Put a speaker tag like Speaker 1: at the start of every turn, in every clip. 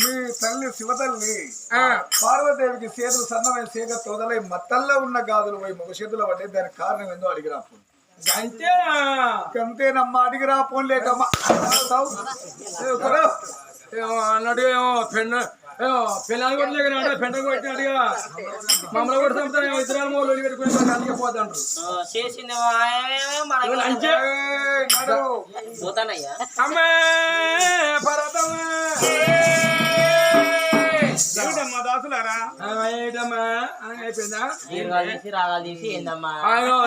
Speaker 1: మీ తల్లి శివతల్లి పార్వదేవికి చేతులు సన్నమైన సేగ తోదలై మత్తల్లో ఉన్న గాజులు పోయి మగ చేతులు పడ్డాయి. దానికి కారణం ఏందో అడిగిరా పోను
Speaker 2: అంతేనా
Speaker 1: అంతేనమ్మా అడిగిరా పోను లేకమ్మా.
Speaker 2: అన్నట్టు పెన్న పిల్లలు కొట్టలేక అంటే పెంట కొట్టినట్టుగా మమ్మల్ని కూడా చంపుతారు ఏమో ఇద్దరు మూలు పెట్టుకుని అందుకే పోతాండ్రు.
Speaker 3: చేసింది. పోతానయ్యా.
Speaker 2: అమ్మే పర్వతమ్మే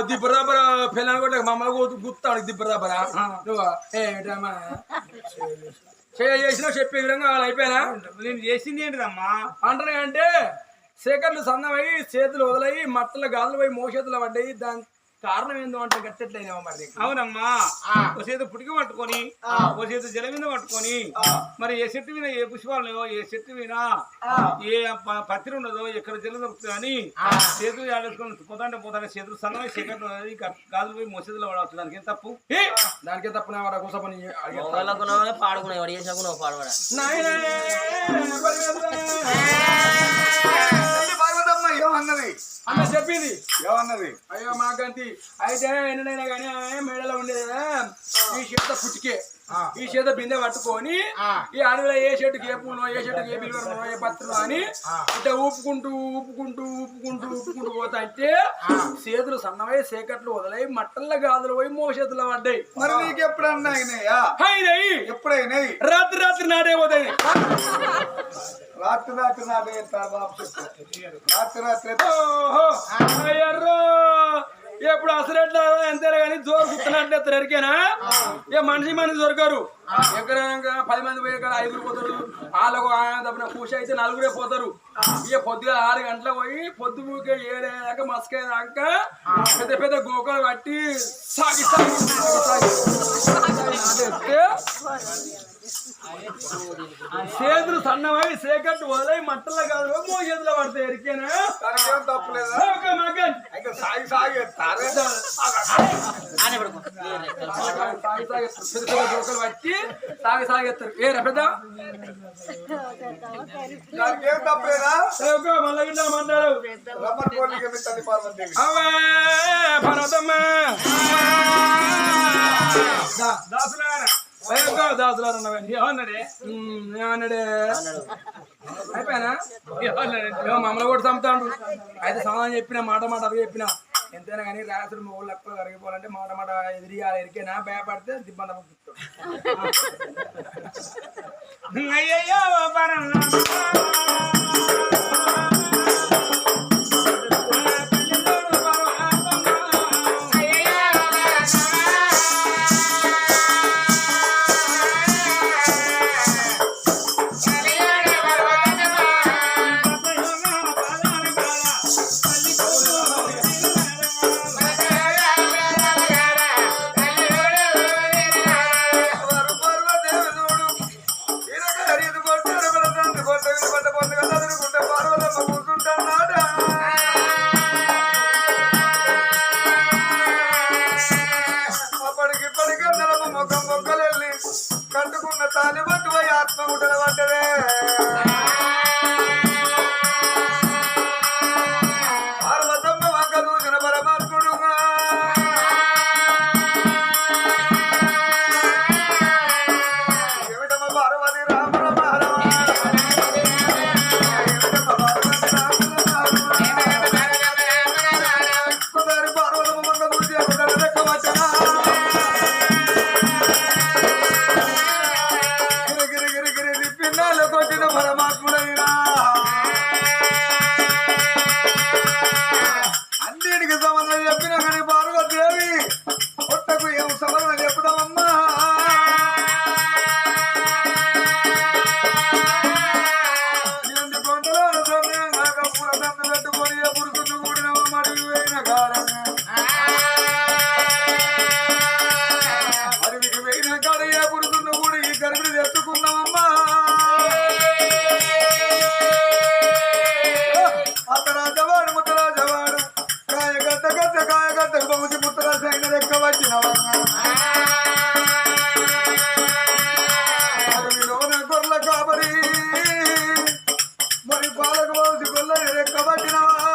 Speaker 2: దిబ్బరాబర పిల్లలు కూడా మమ్మల్ని గుర్తాడు దిబ్బరాబరా నువ్వు ఏంటమ్మా చేసిన చెప్పే విధంగా వాళ్ళు అయిపోయినా?
Speaker 4: నేను చేసింది ఏంటిదమ్మా?
Speaker 2: అంటే సేకర్లు సన్నమై చేతులు వదిలయి మట్టలు గాజులు పోయి మోచేతులు పడ్డాయి దాని కారణం ఏందో అంటే గట్టెట్లయినా మరి.
Speaker 4: అవునమ్మా. ఓ చేతి పుటిక పట్టుకొని ఓ చేతి జల మీద పట్టుకొని మరి ఏ చెట్టు మీద ఏ పుష్పాలు లేవో ఏ చెట్టు మీద ఏ ప- పత్రి ఉండదో ఎక్కడ జల దొరుకుతుంది అని చేతులు ఆడేసుకొని పోతాంటే పోతాంటే చేతులు సన్నమై సెకండ్ గాజులు పోయి మోసేతులు పడవచ్చు దానికి ఏం తప్పు?
Speaker 2: దానికే తప్పున వాడు? కూసపని
Speaker 3: మొగలకున్నావు పాడుకున్నావు ఎవరు
Speaker 1: ఏమన్నది
Speaker 2: అన్న చెప్పింది.
Speaker 1: ఏమన్నది
Speaker 2: అయ్యో మాకంతి అయితే ఎన్నడైనా కానీ ఆమె మేడలో ఉండేదా ఈ చేత పుట్టికే. ఈ చేత బిందె పట్టుకొని ఈ అడవిలో ఏ చెట్టుకి ఏ పూనో ఏ చెట్టుకి ఏ బిల్వరనో ఏ పత్రనో అని ఇట్లా ఊపుకుంటూ ఊపుకుంటూ ఊపుకుంటూ ఊపుకుంటూ పోతా అంటే చేతులు సన్నమై సేకట్లు వదిలై మట్టల్లో గాజులు పోయి మోసేతులు పడ్డాయి.
Speaker 1: మరి నీకు ఎప్పుడన్నా అయినాయా. ఎప్పుడైనాయి?
Speaker 2: రాత్రి రాత్రి నాడే పోతాయి.
Speaker 1: రాత్రి రాత్రి చెప్పు. రాత్రి రాత్రి
Speaker 2: ఎప్పుడు అసలు ఎంతేలే కానీ జోరు గుర్తున్నట్టు ఎత్తారు ఎరికేనా? ఇక మనిషి మనిషి దొరకరు. ఎక్కడైనా పది మంది పోయి ఇక్కడ ఐదుగురు పోతారు. వాళ్ళకు ఆయన తప్పిన కూసి అయితే నలుగురే పోతారు. ఇక పొద్దుగా ఆరు గంటలకు పోయి పొద్దు ఊకే ఏడేదాకా మస్కేదాకా పెద్ద పెద్ద గోకలు కట్టి సాగి సాగి సాగి సాగి. చేతులు సన్నమై సేకట్టు వదిలై మట్టల్లో కాదు మో చేతులు పడతాయి ఎరికేనా?
Speaker 1: తప్పులేదా సాగి సాగి ఎత్తారే.
Speaker 3: పాడు.
Speaker 2: సాగి సాగి పట్టి సాగేస్తారు ఏ రా పెద్ద?
Speaker 1: దానికేం తప్పులేదా
Speaker 2: మళ్ళీ అవే పర్వతమ్మ.
Speaker 4: దాసులారా.
Speaker 2: దాసులారు అన్నవండి
Speaker 4: ఏమన్నాడే
Speaker 2: అయిపోయానా? ఏమో మమ్మల్ని కూడా చంపుతాడు అయితే సమాధానం చెప్పిన మాట మాట అవి చెప్పిన. ఎంతైనా కానీ రాత్రి మూడు లెక్కలు కరిగిపోవాలంటే మాట మాట ఎదిరియాలి ఎరికేనా? భయపడితే దిబ్బంది పుట్టుతాడు
Speaker 4: అయ్యయ్యో పరమ బాలకోసి పిల్ల ఎక్కబట్టినవా?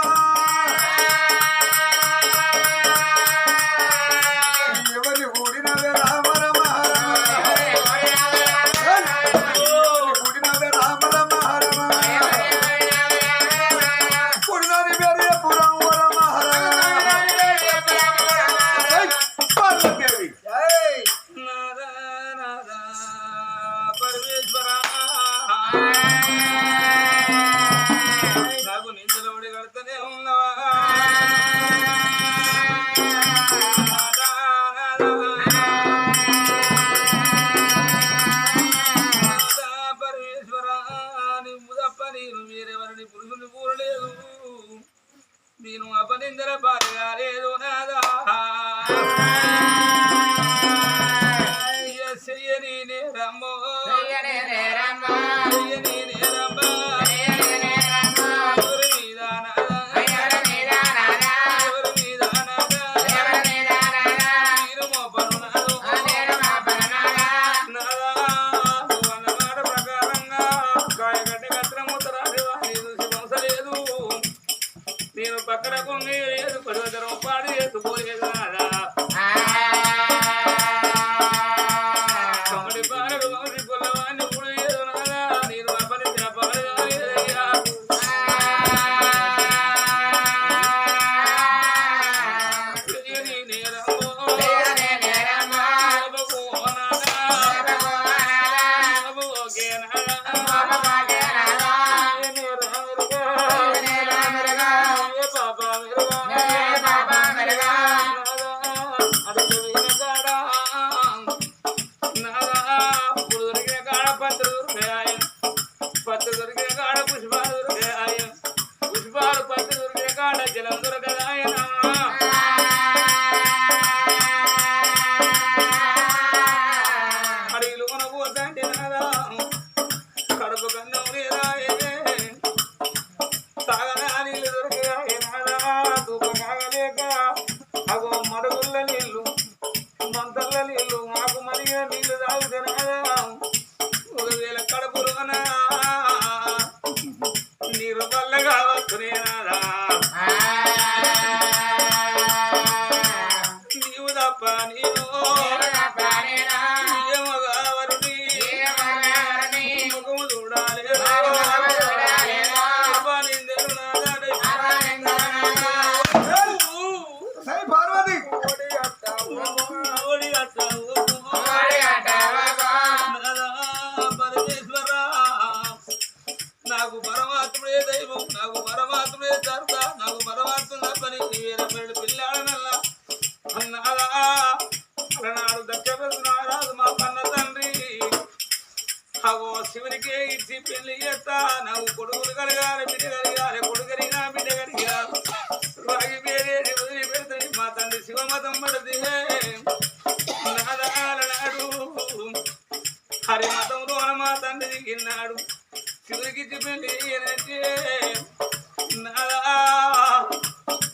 Speaker 4: పనిలో విడిచిపెళ్ళినట్టే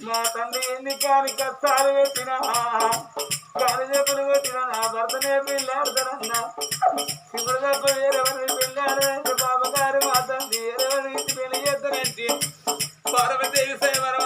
Speaker 4: నా తండ్రి ఎన్ని కాని కష్టాలు పెట్టినా కాని చెప్పులు పెట్టినా నా భర్తనే పిల్లాడతారన్నా ఇప్పుడు తప్ప వేరెవరిని పిల్లాడంటే బాబు గారు మా తండ్రి ఎరవరి పెళ్ళి చేస్తానంటే పార్వతీ సేవరం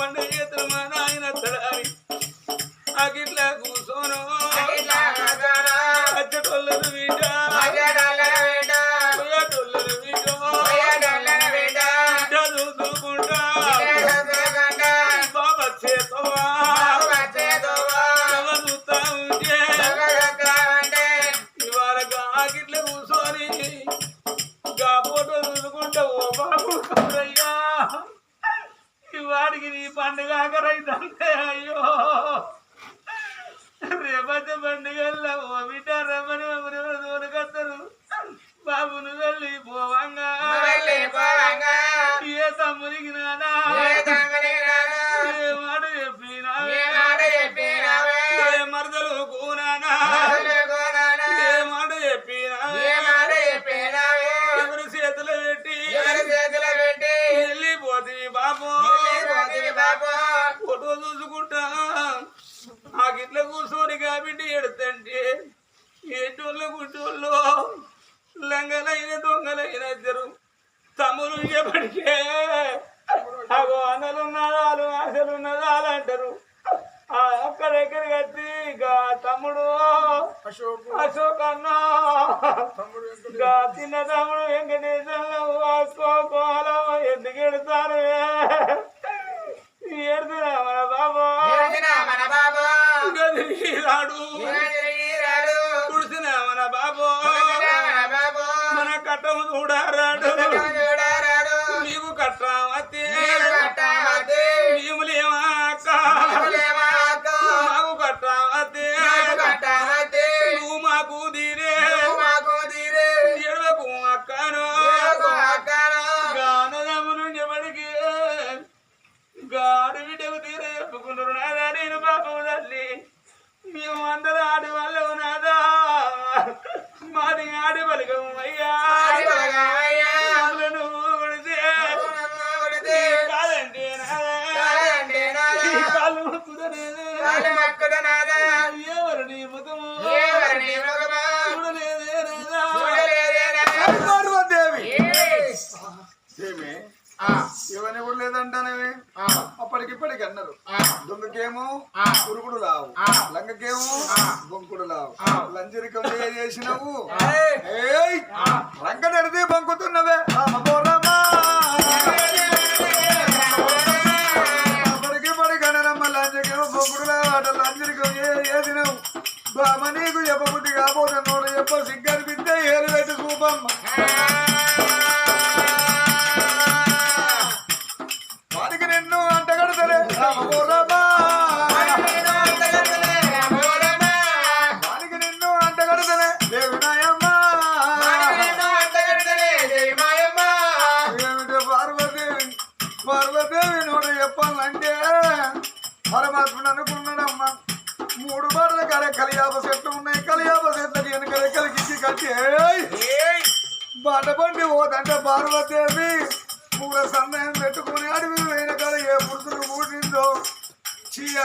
Speaker 4: పండుగ చేతులు మన
Speaker 1: లంజరికం చేసినావు. రంగ నడిది బంకుతున్నవే.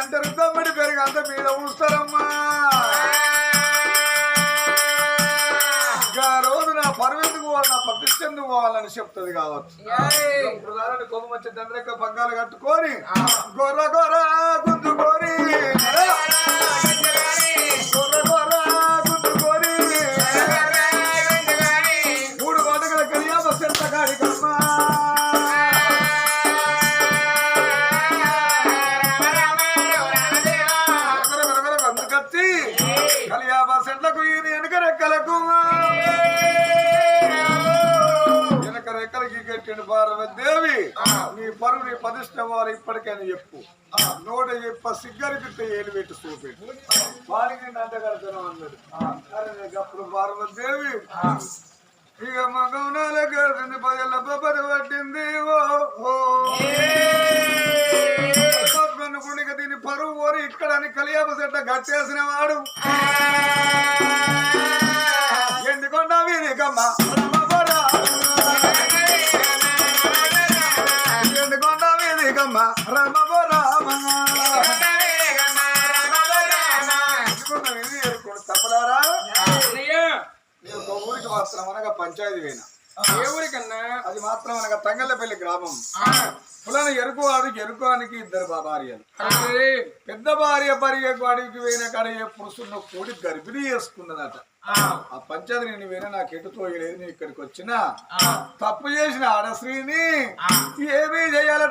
Speaker 1: అంటారు తమ్ముడి పెరుగు అంత మీద ఉంచుతారమ్మా రోజు నా పరువు నా ప్రతిష్ట ఎందుకు పోవాలని చెప్తుంది కావచ్చు. ఇప్పుడు కొమ్మ మంచి దండ్రక పగ్గాలు కట్టుకొని గొర్ర గొర్ర వారు ఇప్పటికైనా చెప్పు. నోట చెప్ప సిగ్గరికి ఏడు పెట్టి చూపెట్టు వారికి నందగడతాను అన్నాడు. అరే అప్పుడు పార్వదేవి ఇక మగౌనాల గడిని పదేళ్ళ బొబ్బరి పట్టింది. ఓ దీని పరువు ఓరి ఇక్కడ అని కలియాప చెట్ట గట్టేసిన వాడు. ఎండుకొండ వీరికమ్మా మాత్రం అనగా పంచాయతీ పోయినా
Speaker 2: ఏ ఊరికన్నా
Speaker 1: అది మాత్రం అనగా తంగళ్ళపల్లి గ్రామం. పులని ఎరుకువాడు ఎరుకోనికి ఇద్దరు భార్యలు. పెద్ద భార్య భార్య వాడికి పోయిన కాడ పురుషున్న కూడి గర్భిణీ చేసుకున్నదట. ఆ. పంచాయతీ నేను వేరే నాకు ఎటు తోయలేదు నేను ఇక్కడికి వచ్చినా తప్పు చేసిన ఆడశ్రీని ఏమీ చేయాల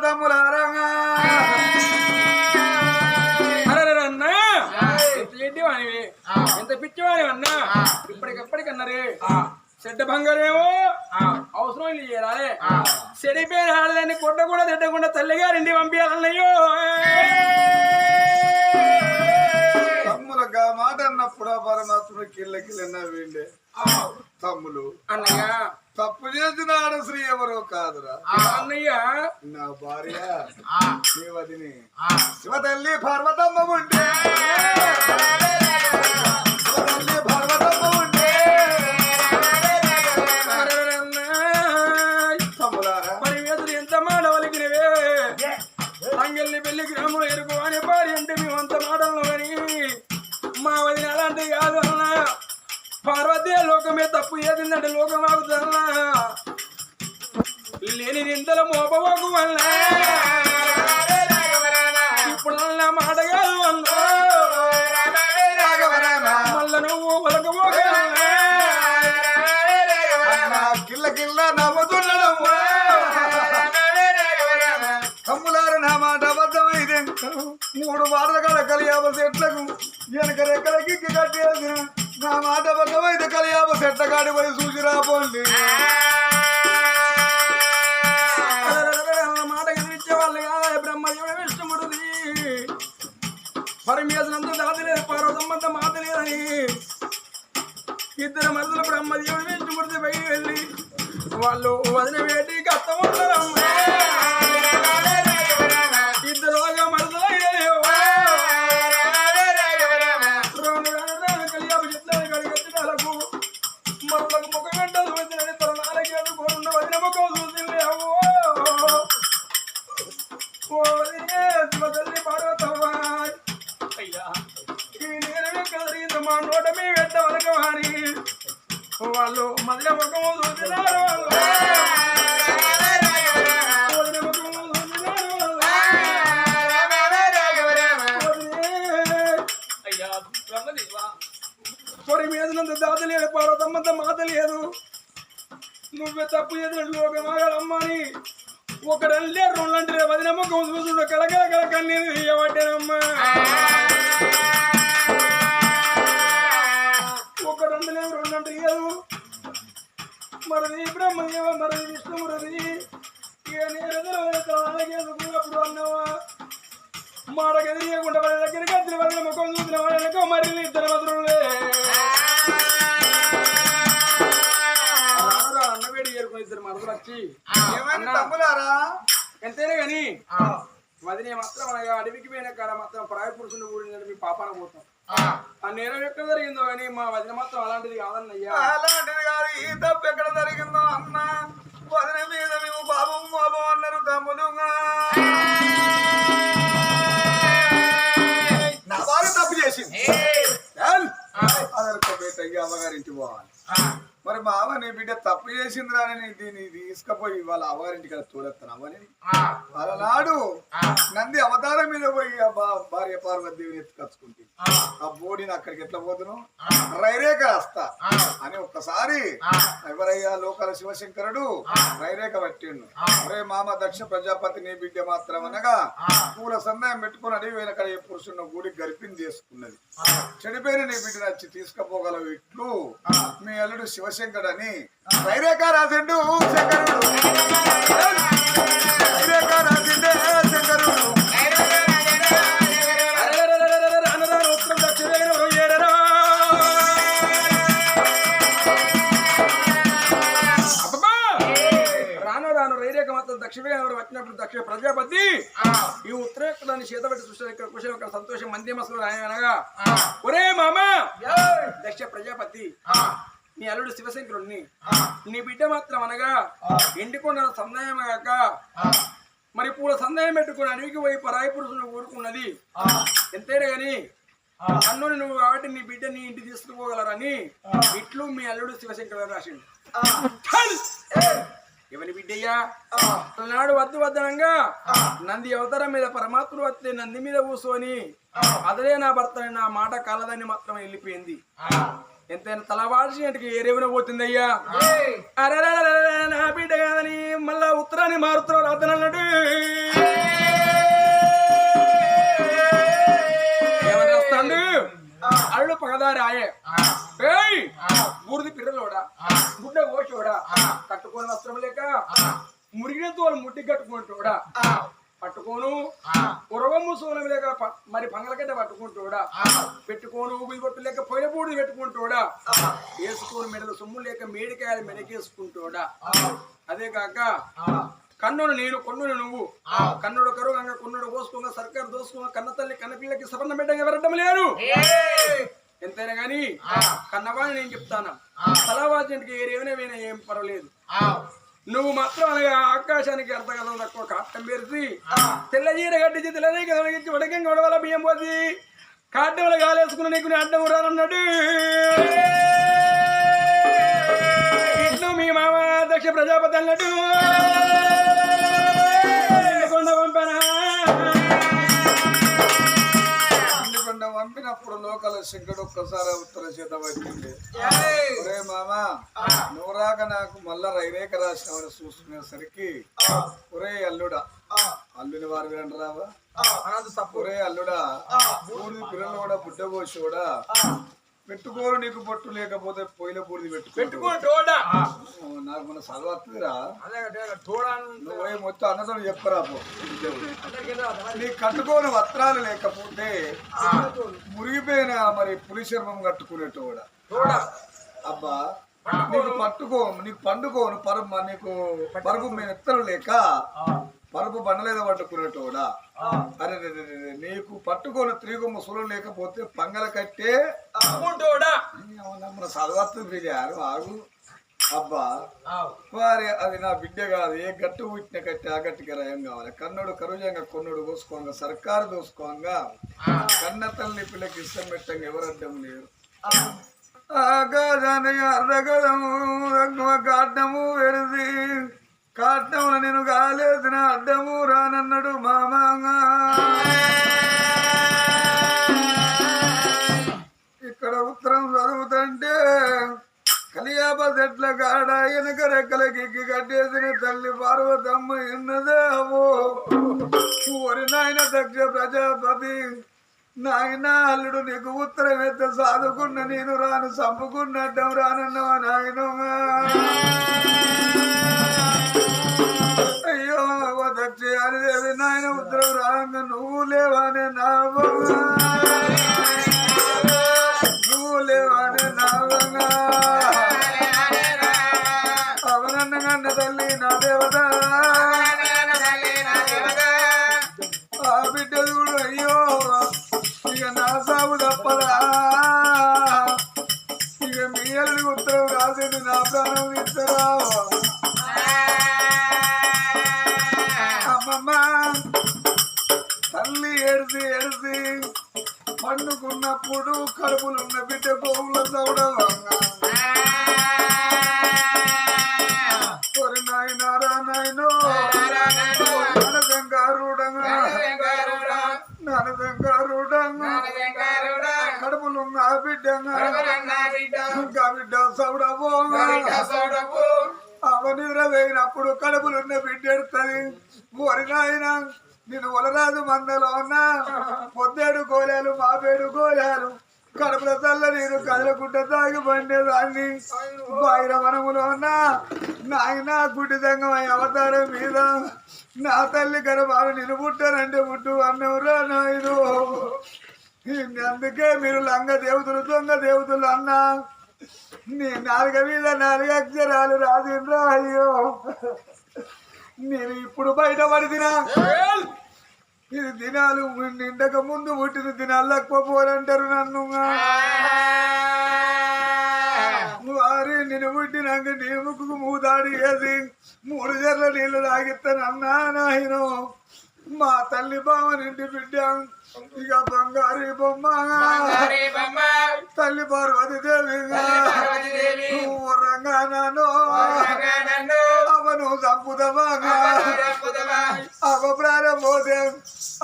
Speaker 2: అరే అన్నా. ఎంత పిచ్చివానివి అన్నా. ఇప్పటికెప్పటికన్నారే చెడ్డ బంగారేమో? అవసరం లేదు చేయాలి చెడిపోయిన ఆడదాన్ని కొట్ట కూడా తిట్టకుండా తల్లిగారింటి పంపించాలన్నయ్యో
Speaker 1: తమ్ములగా మాట అన్నప్పుడు పరమాత్ముడు కిల్ల కిల్ల వీళ్ళే. తమ్ములు.
Speaker 2: అన్నయ్య.
Speaker 1: తప్పు చేసిన ఆడశ్రీ ఎవరో కాదురా.
Speaker 2: అన్నయ్య.
Speaker 1: నా భార్య. శివదిని శివతల్లి పార్వతమ్మ ఉంటే. శివతల్లి పార్వతమ్మ
Speaker 2: అంగల్ని పెళ్ళి గ్రామంలో ఎరుకు అని భార్య అంటే మేము అంత మాటలను కానీ మా వదిన అలాంటివి కాదు అన్నా. పార్వతీ లోకమే తప్పు ఏదిందంటే లోకం ఆగుతుందన్నా లేని నిందల మోపవకు వల్ల ఇప్పుడు నా మాట కాదు అన్నా. మళ్ళా నువ్వు ఒలకపోక
Speaker 1: కిల్ల కిల్ల నవ్వుతుండడం మూడు కాడ కలియాప చెట్లకు వెనక రెక్కలకి కట్టేసిన నా మాట అబద్ధమైతే కలియాప చెట్ల కాడి పోయి చూసి
Speaker 2: అన్న మాట ఎదిరించే వాళ్ళు కాదు బ్రహ్మదేవుడు విష్ణుమూర్తి. పరమేశ్వరంతో దాతలేదు పార్వతమ్మంత మాత లేదని. ఇద్దరు మనుషులు బ్రహ్మదేవుడు విష్ణుమూర్తి పైకి వెళ్ళి వాళ్ళు వదిన వేటి కష్టం ఉంటారమ్మా మాత్రం ప్రాయ పురుషుని కూడిన మీ పాపాన పోతాం ఆ నేరం ఎక్కడ జరిగిందో కానీ మా వదిన మాత్రం అలాంటిది కాదన్నయ్యా
Speaker 1: అలాంటిది కాదు ఈ తప్పు ఎక్కడ జరిగిందో అన్న వదిన మీద మేము పాపం పాపం అన్నారు తమ్ములుగా నా వారు తప్పు చేసింది ఏం? అదొక బేట ఈ అమ్మగారింటి పోవాలి మరి అమ్మ నీ బిడ్డ తప్పు చేసింది రాని దీన్ని తీసుకుపోయి వాళ్ళ అవ్వగారింటి కదా వాళ్ళ నాడు నంది అవతారం మీద పోయి ఆ బా- భార్య పార్వతీదేవిని ఎత్తుకచ్చుకుంటే ఆ. బోడిని అక్కడికి ఎట్లా పోతును రైరేఖ వస్తా అని ఒక్కసారి ఎవరయ్యా లోకల శివశంకరుడు రైరేఖ పట్టిండు. అరే మామ దక్ష ప్రజాపతి నీ బిడ్డ మాత్రం అనగా పూల సందాయం పెట్టుకుని అడిగి వెనక పురుషున్న గుడి గరిపిని చేసుకున్నది. చెడిపోయిన నీ బిడ్డను వచ్చి తీసుకుపోగలవు ఇట్లు. మీ అల్లుడు శివశంకర్ అని రైరేఖ రాసిండు శంకరుడు. రాసిండే
Speaker 2: వచ్చినప్పుడు దక్షిణ ప్రజాపతి. ఈ ఉత్తరాన్ని చేత పెట్టి చూస్తే ఇక్కడ కుశలం ఇక్కడ సంతోషం మంది మసలు ఆయన అనగా ఒరే మామ! దక్ష ప్రజాపతి. నీ అల్లుడు శివశంకరుణ్ణి. నీ బిడ్డ మాత్రం అనగా ఎండికొండ సందాయం కాక మరి పూల సందాయం పెట్టుకుని అడవికి పోయి పరాయి పురుషుని ఊరుకున్నది. ఎంతైనా గాని అన్నుని నువ్వు కాబట్టి నీ బిడ్డ నీ ఇంటి తీసుకుపోగలరని ఇట్లు మీ అల్లుడు శివశంకర్ రాసిండు! ఎవరి బిడ్డయ్యా? నాడు వద్దు వద్దనంగా నంది అవతారం మీద పరమాత్ముడు వస్తే నంది మీద కూర్చొని అదలే నా భర్త నా మాట కాలదని మాత్రం వెళ్ళిపోయింది. ఎంతైనా తలవాల్సినట్టుగా ఏరేమైనా పోతుందయ్యా? అరెరెరెరెరె, నా బిడ్డ కాదని మళ్ళా ఉత్తరాన్ని మారుతున్నావు రాతనన్నాడు ఏమని రాస్తాడు? అల్లుడు పగదారి ఆయే. ఏయ్! బూడిది పిర్రలోడా? గుడ్డ కోచోడా కట్టుకోని వస్త్రం లేక మురిగిన తోలు ముడ్డి కట్టుకుంటోడా? పట్టుకోను. ఉరవమ్ము సోనం లేక మరి పంగలకట్ట పట్టుకుంటోడా? పెట్టుకోను ఊపిరి కొట్టు లేక పొయ్య బూడిది పెట్టుకుంటోడా? వేసుకోని మెడలు సొమ్ము లేక మేడికాయలు మెడకేసుకుంటోడా అదే కాక కన్నుడు నేను కొన్నుడు నువ్వు. కన్నుడు కరుగంగా కొన్నుడు కోసుకోగా సర్కారు దోసుకోగా కన్న తల్లి కన్న పిల్లకి సవర్ణ బిడ్డ ఎవరడ్డం లేరు? ఎంతైనా గాని కన్నవాణి నేను చెప్తాను? తలవాద్యానికి ఏరేమైనా ఏం పర్వాలేదు. నువ్వు మాత్రం అలాగే ఆకాశానికి అర్థగలం తక్కువ కాటం పెరిచి తెల్ల చీర కట్టించి తెల్లనే కదలించి వడకం గొడవల బియ్యం పోసి కాటంలో గాలేసుకుని నీకు నీ అడ్డం రానన్నాడు ఇట్లు మీ మామ దక్ష ప్రజాపతి అన్నట్టు
Speaker 1: పంపినప్పుడు లోకల శంకరుడు ఒక్కసారి ఉత్తర చేత పట్టింది. ఒరే మామ నువ్వు రాక నాకు మళ్ళా రైరేఖ రాసినవని చూసుకునేసరికి ఒరే అల్లుడా. అల్లుని వారు వినండి రావా ఒరే అల్లుడా పిల్లలు కూడా బుడ్డ పోసి కూడా పెట్టుకోరు నీకు పొట్టు లేకపోతే పొయ్యిల బూడిది పెట్టుకో
Speaker 2: పెట్టుకో తోడా
Speaker 1: నాకు మన చదవత్తురా.
Speaker 2: తోడా
Speaker 1: నువ్వు మొత్తం అన్నతో చెప్పరా. నీ కట్టుకోని వస్త్రాలు లేకపోతే మురిగిపోయిన మరి పులి కూడా
Speaker 2: తోడా
Speaker 1: అబ్బా నీకు పట్టుకో నీకు పండుకోను పరుపు నీకు పరుపు మీద ఎత్తలు లేక పరుపు బండలేద పట్టుకునేట్టు కూడా అరే నీకు పట్టుకోని త్రిగు ముసలు లేకపోతే పంగల కట్టే మన చదవత్తు బిర్యారు ఆగు. అబ్బా వారి అది నా బిడ్డ కాదు. ఏ గట్టు పుట్టిన కట్టి ఆ గట్టికి రయం కావాలి. కన్నుడు కరుజంగా కొన్నుడు కోసుకోంగా సర్కారు దోసుకోంగా. కన్న తల్లి పిల్లకి ఇష్టం పెట్టంగా ఎవరు అడ్డం లేరు. ఆకాశాన్ని అర్ధగడము రంగువ కాటము వెరిసి కాటములు నేను కాలేసిన అడ్డము రానన్నాడు మామా ఇక్కడ ఉత్తరం చదువుతుంటే కలియాప చెట్ల కాడ వెనక రెక్కలకి కట్టేసిన తల్లి పార్వతమ్మ ఉన్నదే ఓరి నాయన దక్ష ప్రజాపతి నాయన అల్లుడు నీకు ఉత్తరం ఎత్త సాదుకున్న నేను రాను చంపుకున్నట్టం రానన్నవా నాయనమ్మా? చేయాలి దక్ష నాయన ఉత్తరం రాంగ నువ్వు లేవానే నా ఉన్నప్పుడు కడుపులున్న బిడ్డ గోవుల చవడవంగా కడుపులున్న బిడ్డంగా. బిడ్డ సౌడబోగా అవని వేయినప్పుడు కడుపులున్న బిడ్డ ఎడుతుంది. ఒరి నాయన నేను ఒలరాజు మందలో ఉన్న పొద్దేడు గోళాలు మాపేడు గోళాలు. కడుపుల తల్ల నేను కదలకుంట తాగి పండేదాన్ని బైరవనములో ఉన్న నాయన గుడ్డి దంగమై అవతారం మీద. నా తల్లి గర్భాలు నేను పుట్టానంటే పుట్టు అన్నవరా నాయుడు. అందుకే మీరు లంగ దేవతలు దొంగ దేవతలు అన్నా. నీ నాలుగ మీద నాలుగు అక్షరాలు రాజేంద్ర అయ్యో. నేను ఇప్పుడు బయటపడిదినా ఇది దినాలు నిండక ముందు పుట్టిన దినాలు తక్కువ పోరంటారు నన్ను వారి నేను పుట్టినాక నీ ముక్కుకు మూదాడి వేసి మూడు జర్ల నీళ్ళు తాగిస్తానన్నా నాయను. మా తల్లి బావ నిండి బిడ్డ ఇక బంగారు బొమ్మ. తల్లి పార్వతి దేవి. ప్రాణం పోతే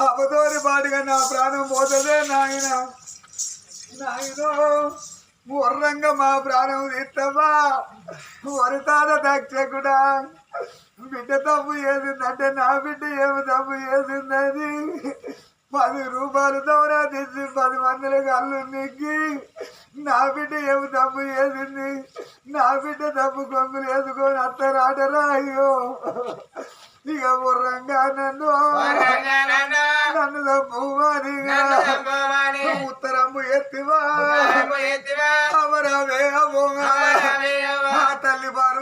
Speaker 1: అవతోరి పాటిగా నా ప్రాణం పోతుందే నాయన. నాయనో వర్రంగా మా ప్రాణం తీస్తావా వరతాద దక్షకుడా బిడ్డ తప్పు చేసిందంటే నా బిడ్డ ఏమి తప్పు చేసిందని పది రూపాయలు దూరా తీసి పది మందిల అల్లు నెక్కి నా బిడ్డ ఏమి తప్పు చేసింది? నా బిడ్డ తప్పు కొంగులు వేసుకొని అత్తరాడరా అయ్యో. ఇక బుర్రంగా నన్ను నన్ను తప్పువానిగా ఉత్తరము ఎత్తివా. అవరావే అవ్వగా తల్లి పారు